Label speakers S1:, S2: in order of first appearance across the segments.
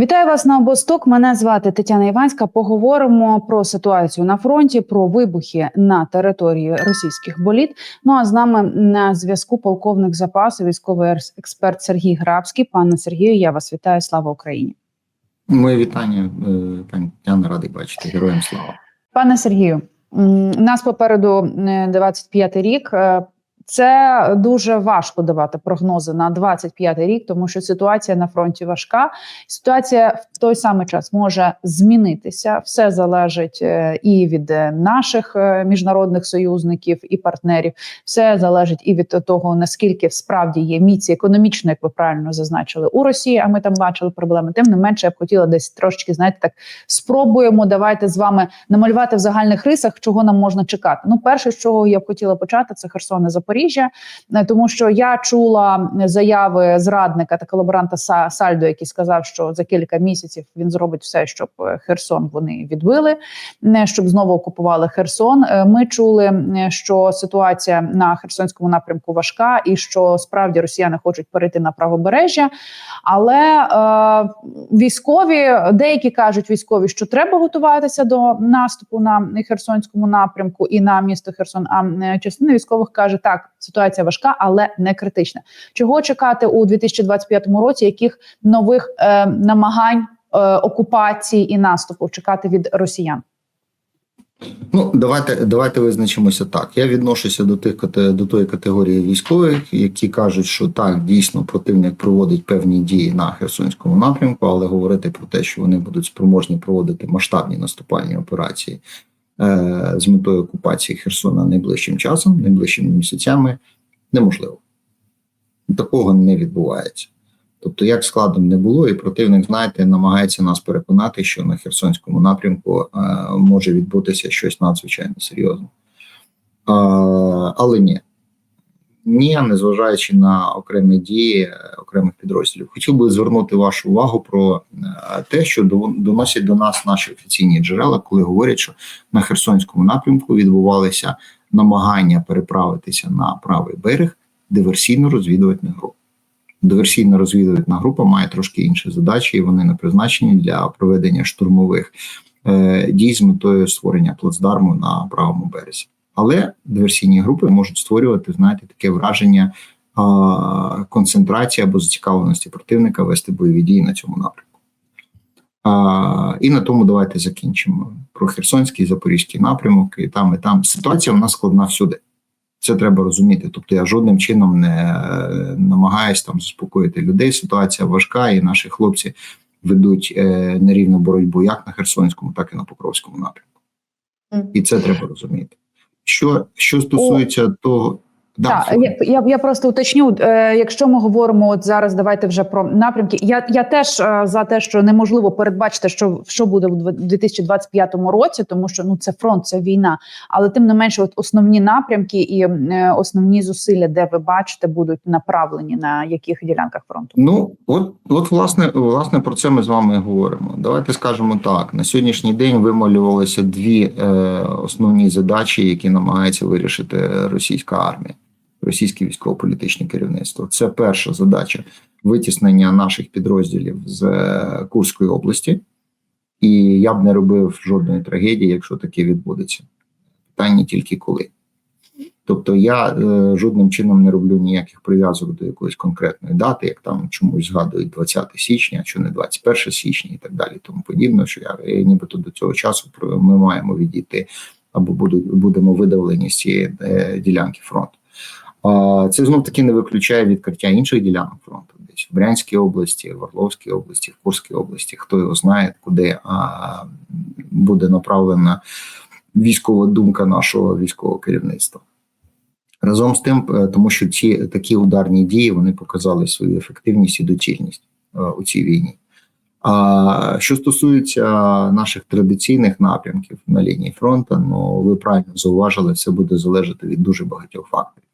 S1: Вітаю вас на обосток. Мене звати Тетяна Іванська. Поговоримо про ситуацію на фронті, про вибухи на території російських боліт. Ну а з нами на зв'язку полковник запасу, військовий експерт Сергій Грабський. Пане Сергію, я вас вітаю. Слава Україні,
S2: Моє вітання, е, пані Тетяна, радий бачити. Героям слава.
S1: пане Сергію. Нас попереду е, 25-й рік. Це дуже важко давати прогнози на 25-й рік, тому що ситуація на фронті важка. Ситуація в той самий час може змінитися. Все залежить е, і від наших е, міжнародних союзників і партнерів. Все залежить і від того, наскільки справді є міці економічно, як ви правильно зазначили, у Росії. А ми там бачили проблеми. Тим не менше, я б хотіла десь трошечки, знаєте, так спробуємо. Давайте з вами намалювати в загальних рисах, чого нам можна чекати. Ну, перше, з чого я б хотіла почати, це Херсон і Запоріжжя, Е, тому що я чула заяви зрадника та колаборанта Са- Сальдо, який сказав, що за кілька місяців він зробить все, щоб е, Херсон вони відбили, не щоб знову окупували Херсон. Е, Ми чули, що ситуація на Херсонському напрямку важка, і що справді росіяни хочуть перейти на правобережжя. Але е, військові деякі кажуть військові, що треба готуватися до наступу на Херсонському напрямку і на місто Херсон. А частина військових каже, так ситуація важка, але не критична. Чого чекати у 2025 році? Яких нових е, намагань е, окупації і наступу чекати від росіян?
S2: Ну, давайте давайте визначимося так. Я відношуся до тих до тої категорії військових, які кажуть, що так дійсно противник проводить певні дії на Херсонському напрямку, але говорити про те, що вони будуть спроможні проводити масштабні наступальні операції з метою окупації Херсона найближчим часом, найближчими місяцями, неможливо. Такого не відбувається. Тобто, як складом не було, і противник, знаєте, намагається нас переконати, що на Херсонському напрямку е, може відбутися щось надзвичайно серйозне. Е, але ні. Ні, незважаючи на окремі дії е, окремих підрозділів. Хотів би звернути вашу увагу про е, те, що до- доносять до нас наші офіційні джерела, коли говорять, що на Херсонському напрямку відбувалися намагання переправитися на правий берег диверсійно-розвідувальних груп. Диверсійно-розвідувальна група має трошки інші задачі, і вони не призначені для проведення штурмових е, дій з метою створення плацдарму на правому березі. Але диверсійні групи можуть створювати, знаєте, таке враження а, концентрації або зацікавленості противника вести бойові дії на цьому напрямку. А, і на тому давайте закінчимо про Херсонський і Запорізький напрямок. І там, і там ситуація в нас складна всюди. Це треба розуміти. Тобто я жодним чином не намагаюсь там заспокоїти людей. Ситуація важка, і наші хлопці ведуть е, нерівну боротьбу як на Херсонському, так і на Покровському напрямку. І це треба розуміти. Що, що стосується того, да,
S1: Так, я, я, я просто уточню, е, якщо ми говоримо от зараз, давайте вже про напрямки. Я, я теж е, за те, що неможливо передбачити, що, що буде в дв- 2025 році, тому що ну це фронт, це війна. Але тим не менше, от основні напрямки і е, основні зусилля, де ви бачите, будуть направлені на яких ділянках фронту.
S2: Ну, от, от власне, власне про це ми з вами говоримо. Давайте скажемо так: на сьогоднішній день вималювалися дві е, основні задачі, які намагається вирішити російська армія, російське військово-політичне керівництво. Це перша задача витіснення наших підрозділів з е, Курської області, і я б не робив жодної трагедії, якщо таке відбудеться. Питання тільки коли. Тобто я е, жодним чином не роблю ніяких прив'язок до якоїсь конкретної дати, як там чомусь згадують 20 січня, чи не 21 січня, і так далі, тому подібне, що я е, нібито до цього часу ми маємо відійти або будуть будемо видавлені з цієї е, ділянки фронту. Це знов таки не виключає відкриття інших ділянок фронту, десь в Брянській області, в Орловській області, в Курській області. Хто його знає, куди буде направлена військова думка нашого військового керівництва. Разом з тим, е, тому що ці такі ударні дії вони показали свою ефективність і доцільність е, у цій війні. А що стосується наших традиційних напрямків на лінії фронту, ну ви правильно зауважили, це буде залежати від дуже багатьох факторів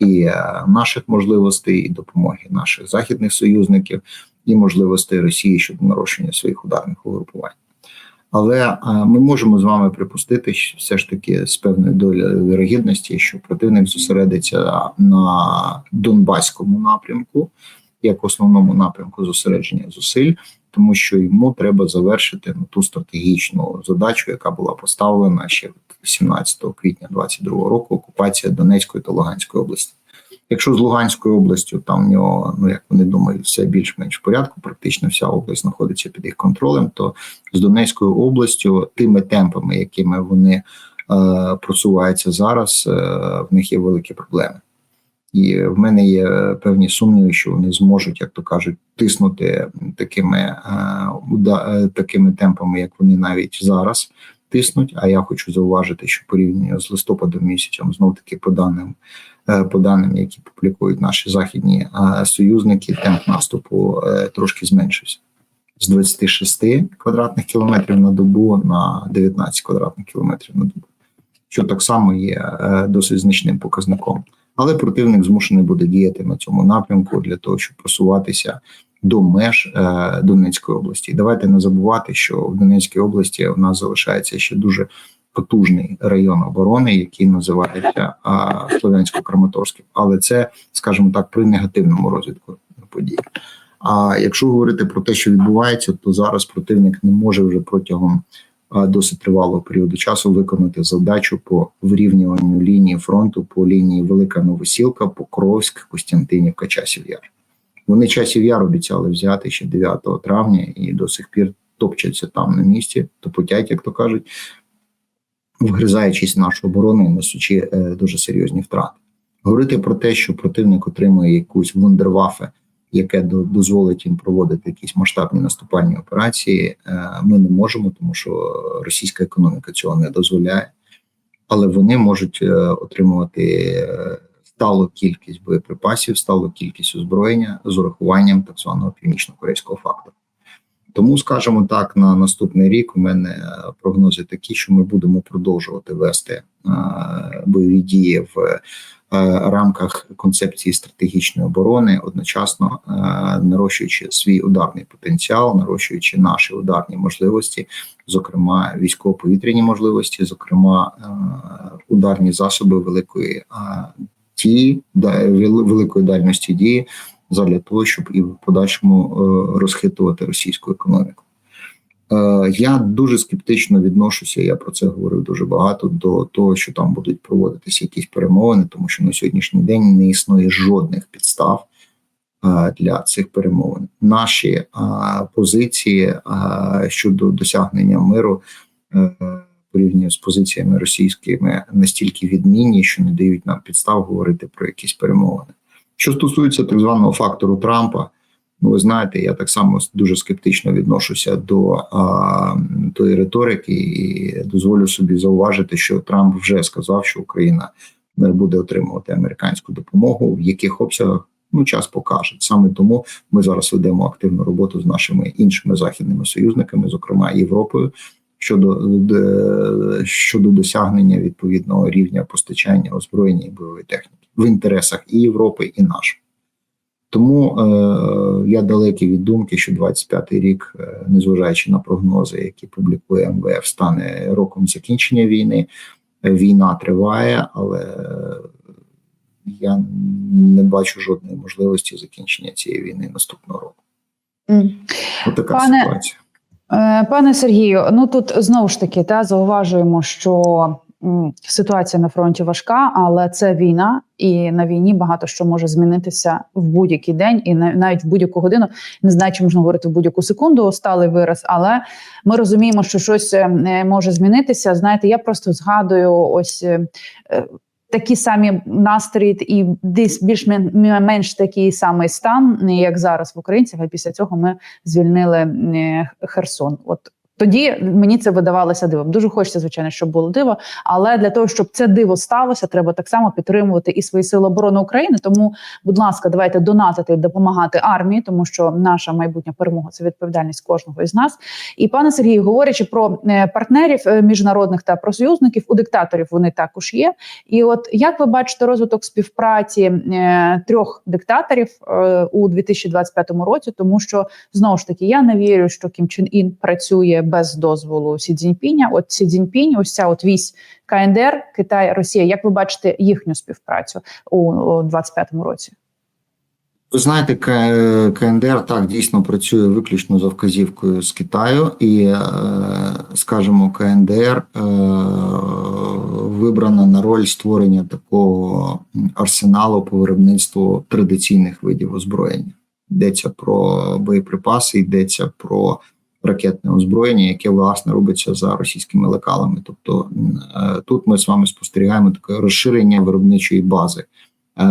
S2: і е, наших можливостей, і допомоги наших західних союзників, і можливостей Росії щодо нарощення своїх ударних угрупувань. Але е, ми можемо з вами припустити, що все ж таки з певною долею вірогідності, що противник зосередиться на Донбаському напрямку, як основному напрямку зосередження зусиль, тому що йому треба завершити ну, ту стратегічну задачу, яка була поставлена ще 17 квітня 2022 року. Окупація Донецької та Луганської області. Якщо з Луганською областю там в нього, ну як вони думають, все більш-менш в порядку, практично вся область знаходиться під їх контролем, то з Донецькою областю тими темпами, якими вони е, просуваються зараз, е, в них є великі проблеми. І в мене є певні сумніви, що вони зможуть, як то кажуть, тиснути такими, е, е, такими темпами, як вони навіть зараз тиснуть. А я хочу зауважити, що порівняно з листопадом місяцем, знов таки по даним, е, по даним, які публікують наші західні е, союзники, темп наступу е, трошки зменшився з 26 квадратних кілометрів на добу на 19 квадратних кілометрів на добу, що так само є е, досить значним показником. Але противник змушений буде діяти на цьому напрямку для того, щоб просуватися до меж е, Донецької області. Давайте не забувати, що в Донецькій області у нас залишається ще дуже потужний район оборони, який називається Слов'янсько-Краматорським. Але це, скажімо так, при негативному розвитку подій. А якщо говорити про те, що відбувається, то зараз противник не може вже протягом досить тривалого періоду часу виконати завдачу по вирівнюванню лінії фронту по лінії Велика Новосілка, Покровськ, Костянтинівка, Часів Яр. Вони часів яр обіцяли взяти ще 9 травня і до сих пір топчаться там на місці, топотять, як то кажуть, вгризаючись в нашу оборону і несучи е, дуже серйозні втрати. Говорити про те, що противник отримує якусь вундервафе, яке до- дозволить їм проводити якісь масштабні наступальні операції, е, ми не можемо, тому що російська економіка цього не дозволяє. Але вони можуть е, отримувати е, сталу кількість боєприпасів, сталу кількість озброєння з урахуванням так званого північно-корейського фактору. Тому, скажімо так, на наступний рік у мене е, прогнози такі, що ми будемо продовжувати вести е, бойові дії в е, рамках концепції стратегічної оборони, одночасно нарощуючи свій ударний потенціал, нарощуючи наші ударні можливості, зокрема військово-повітряні можливості, зокрема ударні засоби великої дії, великої дальності дії, задля того, щоб і в подальшому е, розхитувати російську економіку. Е, Я дуже скептично відношуся. Я про це говорив дуже багато до того, що там будуть проводитися якісь перемовини, тому що на сьогоднішній день не існує жодних підстав е, для цих перемовин. Наші позиції щодо досягнення миру порівняно з позиціями російськими настільки відмінні, що не дають нам підстав говорити про якісь перемовини. Що стосується так званого фактору Трампа, ну ви знаєте, я так само дуже скептично відношуся до а, тої риторики, і дозволю собі зауважити, що Трамп вже сказав, що Україна не буде отримувати американську допомогу, в яких обсягах. Ну, час покаже саме тому ми зараз ведемо активну роботу з нашими іншими західними союзниками, зокрема Європою, щодо щодо досягнення відповідного рівня постачання озброєння і бойової техніки в інтересах і Європи, і наших. Тому е, я далекий від думки, що 25-й рік, е, незважаючи на прогнози, які публікує МВФ, стане роком закінчення війни. Війна триває, але е, я не бачу жодної можливості закінчення цієї війни наступного року.
S1: М.
S2: Ось така
S1: Пане-
S2: ситуація.
S1: Е, Пане Сергію, ну тут знову ж таки та зауважуємо, що ситуація на фронті важка, але це війна, і на війні багато що може змінитися в будь-який день, і на- навіть в будь-яку годину. Не знаю, чи можна говорити в будь-яку секунду, сталий вираз, але ми розуміємо, що щось е, може змінитися. Знаєте, я просто згадую ось. е, е, Такі самі настрій і десь більш-менш такий самий стан, як зараз в українців. А після цього ми звільнили Херсон. От тоді мені це видавалося дивом. Дуже хочеться, звичайно, щоб було диво. Але для того, щоб це диво сталося, треба так само підтримувати і свої сили оборони України. Тому, будь ласка, давайте донатити допомагати армії, тому що наша майбутня перемога це відповідальність кожного із нас. І пане Сергію, говорячи про е, партнерів е, міжнародних та про союзників, у диктаторів вони також є. І от як ви бачите розвиток співпраці е, трьох диктаторів у 2025 році, тому що знову ж таки я не вірю, що Кім Чен Ін працює без дозволу Сі Цзіньпіня. От Сі Цзіньпінь, ось ця от вісь КНДР, Китай, Росія. Як ви бачите їхню співпрацю у, у 25 році?
S2: Ви знаєте, КНДР так дійсно працює виключно за вказівкою з Китаю, і е, скажімо, КНДР е, вибрана на роль створення такого арсеналу по виробництву традиційних видів озброєння. Йдеться про боєприпаси, йдеться про ракетне озброєння, яке власне робиться за російськими лекалами. Тобто е, тут ми з вами спостерігаємо таке розширення виробничої бази е,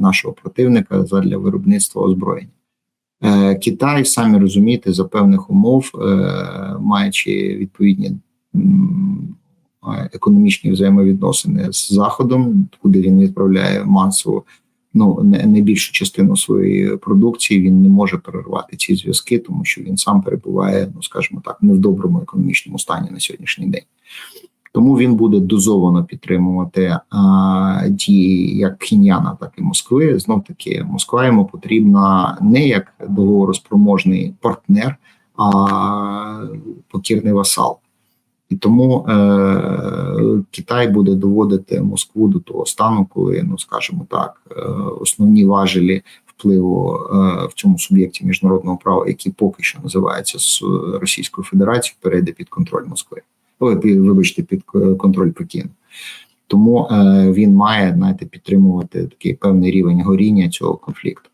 S2: нашого противника для виробництва озброєння. Е, Китай, самі розумієте, за певних умов, маючи відповідні економічні взаємовідносини з Заходом, куди він відправляє масово ну не, не більшу частину своєї продукції, він не може перервати ці зв'язки, тому що він сам перебуває, ну скажімо так, не в доброму економічному стані на сьогоднішній день. Тому він буде дозовано підтримувати а, дії як Пхіньяна, так і Москви. Знов таки, Москва йому потрібна не як договороспроможний партнер, а покірний васал. І тому е, Китай буде доводити Москву до того стану, коли, ну скажімо так, е, основні важелі впливу е, в цьому суб'єкті міжнародного права, який поки що називається з Російською Федерацією, перейде під контроль Москви. Ой, вибачте, під контроль Пекіну. Тому е, він має знаєте, підтримувати такий певний рівень горіння цього конфлікту.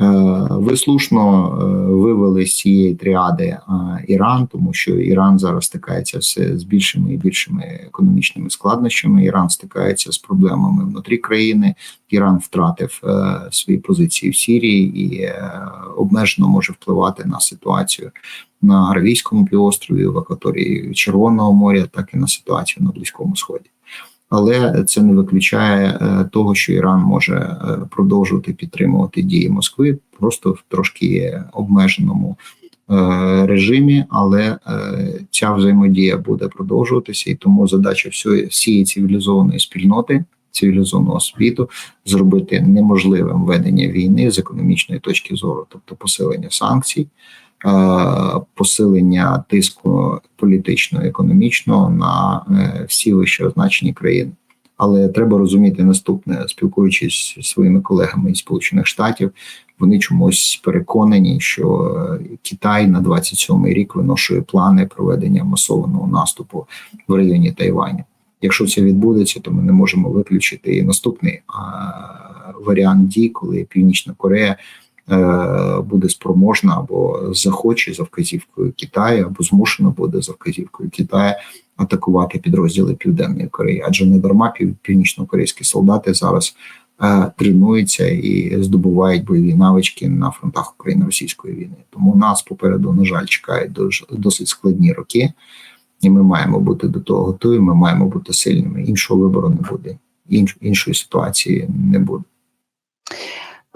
S2: Е, Ви слушно е, вивели з цієї тріади е, Іран, тому що Іран зараз стикається все з більшими і більшими економічними складнощами. Іран стикається з проблемами внутрі країни. Іран втратив свої позиції в Сірії і обмежено може впливати на ситуацію на Аравійському півострові, в акваторії Червоного моря, так і на ситуацію на Близькому Сході. Але це не виключає е, того, що Іран може е, продовжувати підтримувати дії Москви просто в трошки обмеженому е, режимі, але ця взаємодія буде продовжуватися, і тому задача всієї цивілізованої спільноти, цивілізованого світу зробити неможливим ведення війни з економічної точки зору, тобто посилення санкцій. Е, Посилення тиску політичного економічного на е, всі вище означені країни, але треба розуміти наступне, спілкуючись зі своїми колегами із Сполучених Штатів, вони чомусь переконані, що е, Китай на 27-й рік виношує плани проведення масованого наступу в районі Тайваня. Якщо це відбудеться, то ми не можемо виключити і наступний а, варіант дій, коли Північна Корея буде спроможна або захоче за вказівкою Китаю, або змушена буде за вказівкою Китаю атакувати підрозділи Південної Кореї, адже не дарма пів, північно-корейські солдати зараз е, тренуються і здобувають бойові навички на фронтах Україно-російської війни. Тому нас попереду, на жаль, чекають досить складні роки, і ми маємо бути до того готові. Ми маємо бути сильними. Іншого вибору не буде, інш, іншої ситуації не буде.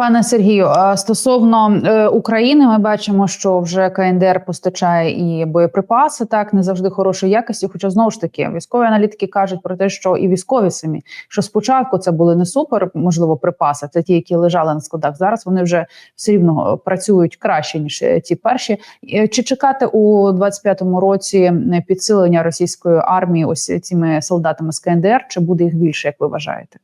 S1: Пане Сергію, стосовно е, України, ми бачимо, що вже КНДР постачає і боєприпаси, так не завжди хорошої якості. Хоча знову ж таки військові аналітики кажуть про те, що і військові самі, що спочатку це були не супер, можливо, припаси, це ті, які лежали на складах. Зараз вони вже все рівно працюють краще ніж е, ті перші. Е, Чи чекати у 25-му році е, підсилення російської армії ось цими солдатами з КНДР? Чи буде їх більше, як ви вважаєте?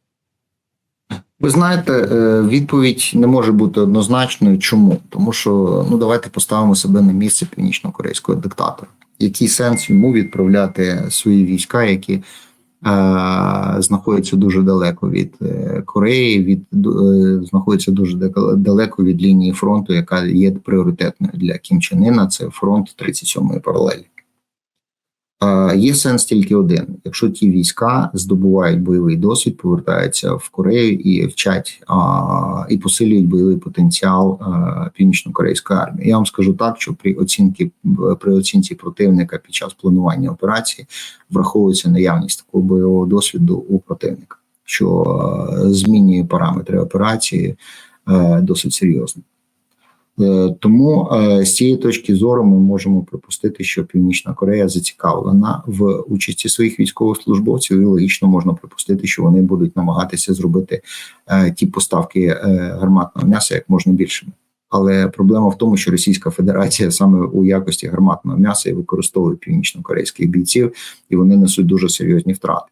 S2: Ви знаєте, е, відповідь не може бути однозначною. Чому? Тому що ну давайте поставимо себе на місце північно-корейського диктатора. Який сенс йому відправляти свої війська, які е, знаходяться дуже далеко від е, Кореї, від е, знаходяться дуже далеко від лінії фронту, яка є пріоритетною для Кім Чен Ына, це фронт 37-ї паралелі. Е, Є сенс тільки один: якщо ті війська здобувають бойовий досвід, повертаються в Корею і вчать а, і посилюють бойовий потенціал а, північно-корейської армії. Я вам скажу так, що при оцінці при оцінці противника під час планування операції враховується наявність такого бойового досвіду у противника, що а, змінює параметри операції досить серйозно. Е, Тому е, з цієї точки зору ми можемо припустити, що Північна Корея зацікавлена в участі своїх військовослужбовців, і логічно можна припустити, що вони будуть намагатися зробити е, ті поставки гарматного м'яса як можна більшими. Але проблема в тому, що Російська Федерація саме у якості гарматного м'яса і використовує північно-корейських бійців, і вони несуть дуже серйозні втрати.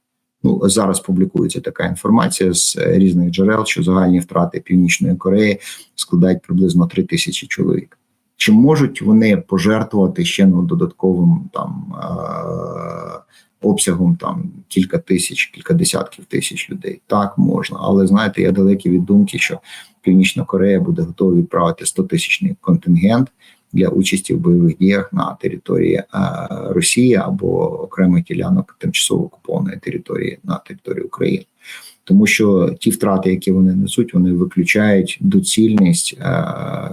S2: Ну зараз публікується така інформація з е, різних джерел, що загальні втрати Північної Кореї складають приблизно 3 тисячі чоловік. Чи можуть вони пожертвувати ще ну, додатковим там е- обсягом там кілька тисяч, кілька десятків тисяч людей? Так можна, але знаєте, я далекий від думки, що Північна Корея буде готова відправити 100 тисячний контингент для участі в бойових діях на території е, Росії або окремих ділянок тимчасово окупованої території на території України. Тому що ті втрати, які вони несуть, вони виключають доцільність е,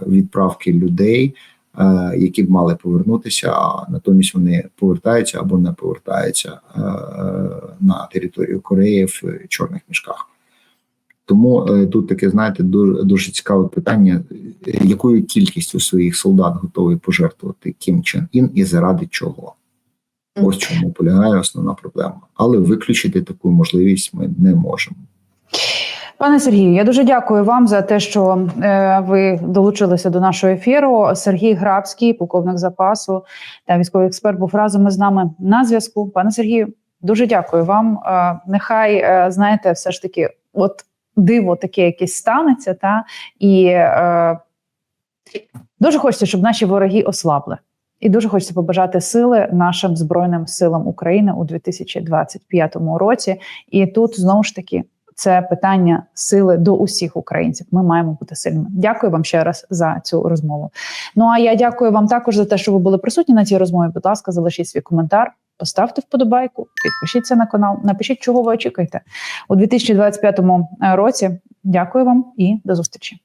S2: відправки людей, е, які б мали повернутися, а натомість вони повертаються або не повертаються на територію Кореї в чорних мішках. Тому е, тут таке, знаєте, дуже, дуже цікаве питання, якою кількістю своїх солдат готовий пожертвувати Кім Чен Ін і заради чого? Ось чому полягає основна проблема. Але виключити таку можливість ми не можемо.
S1: Пане Сергію, я дуже дякую вам за те, що е, ви долучилися до нашого ефіру. Сергій Грабський, полковник запасу та військовий експерт, був разом із нами на зв'язку. Пане Сергію, дуже дякую вам. Е, нехай е, знаєте, все ж таки, от диво таке якесь станеться, та і е, дуже хочеться, щоб наші вороги ослабли. І дуже хочеться побажати сили нашим збройним силам України у 2025 році. І тут знову ж таки це питання сили до усіх українців. Ми маємо бути сильними. Дякую вам ще раз за цю розмову. Ну а я дякую вам також за те, що ви були присутні на цій розмові. Будь ласка, залишіть свій коментар, поставте вподобайку, підпишіться на канал, напишіть, чого ви очікуєте у 2025 е, році. Дякую вам і до зустрічі.